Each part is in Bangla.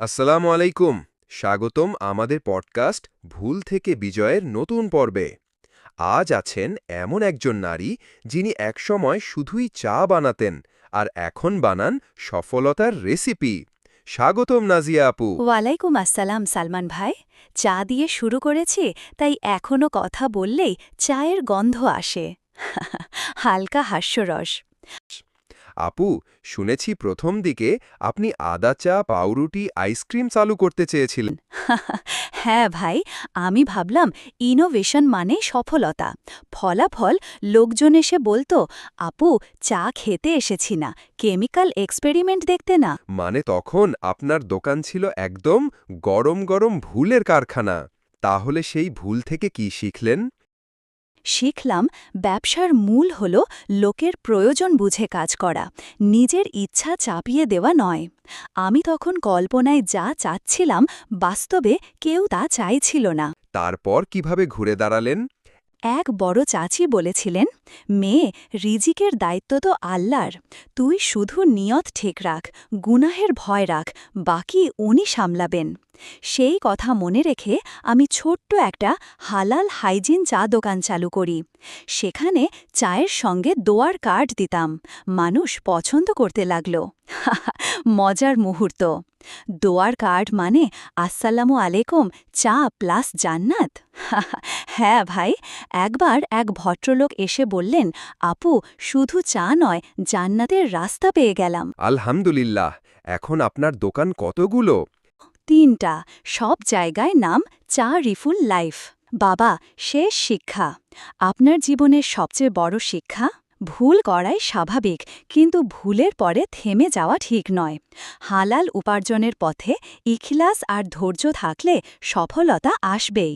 আসসালামু আলাইকুম। স্বাগতম আমাদের পডকাস্ট ভুল থেকে বিজয়ের নতুন পর্বে। আজ আছেন এমন একজন নারী যিনি একসময় শুধুই চা বানাতেন আর এখন বানান সফলতার রেসিপি। স্বাগতম নাজিয়া আপু। ওয়ালাইকুম আসসালাম সালমান ভাই। চা দিয়ে শুরু করেছি, তাই এখনও কথা বললেই চায়ের গন্ধ আসে। হালকা হাস্যরস। আপু শুনেছি প্রথম দিকে আপনি আদা চা পাউরুটি আইসক্রিম চালু করতে চেয়েছিলেন। হ্যাঁ ভাই আমি ভাবলাম ইনোভেশন মানে সফলতা। ফলাফল লোকজন এসে বলতো আপু চা খেতে এসেছি না কেমিক্যাল এক্সপেরিমেন্ট দেখতে না। মানে তখন আপনার দোকান ছিল একদম গরম গরম ভুলের কারখানা। তাহলে সেই ভুল থেকে কি শিখলেন? শিখলাম ব্যবসার মূল হল লোকের প্রয়োজন বুঝে কাজ করা, নিজের ইচ্ছা চাপিয়ে দেওয়া নয়। আমি তখন কল্পনায় যা চাচ্ছিলাম বাস্তবে কেউ তা চাইছিল না। তারপর কীভাবে ঘুরে দাঁড়ালেন? এক বড় চাচি বলেছিলেন, মেয়ে, রিজিকের দায়িত্ব তো আল্লাহর। তুই শুধু নিয়ত ঠিক রাখ, গুনাহের ভয় রাখ, বাকি উনি সামলাবেন। সেই কথা মনে রেখে আমি ছোট্ট একটা হালাল হাইজিন চা দোকান চালু করি। সেখানে চায়ের সঙ্গে দোয়ার কার্ড দিতাম। মানুষ পছন্দ করতে লাগল। মজার মুহূর্ত। দোয়ার কার্ড মানে আসসালামু আলাইকুম চা প্লাস জান্নাত? হ্যাঁ ভাই একবার এক ভদ্রলোক এসে বললেন আপু শুধু চা নয় জান্নাতের রাস্তা পেয়ে গেলাম। আলহামদুলিল্লাহ এখন আপনার দোকান কতগুলো? তিনটা সব জায়গায় নাম চা রিফুল লাইফ। বাবা শেষ শিক্ষা। আপনার জীবনের সবচেয়ে বড় শিক্ষা? ভুল করাই স্বাভাবিক, কিন্তু ভুলের পরে থেমে যাওয়া ঠিক নয়। হালাল উপার্জনের পথে ইখলাস আর ধৈর্য থাকলে সফলতা আসবেই।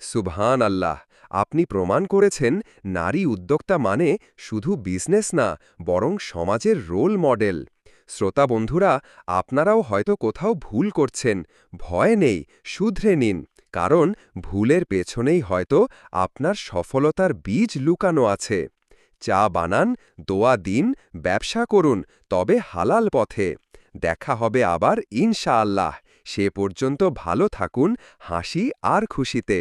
সুবহান আল্লাহ আপনি প্রমাণ করেছেন নারী উদ্যোক্তা মানে শুধু বিজনেস না, বরং সমাজের রোল মডেল। শ্রোতা বন্ধুরা, আপনারাও হয়তো কোথাও ভুল করছেন, ভয় নেই, শুধরে নিন, কারণ ভুলের পেছনেই হয়তো আপনার সফলতার বীজ লুকানো আছে। চা বানান, দোয়া দিন, ব্যবসা করুন, তবে হালাল পথে। দেখা হবে আবার ইনশাআল্লাহ। সে পর্যন্ত ভালো থাকুন, হাসি আর খুশিতে।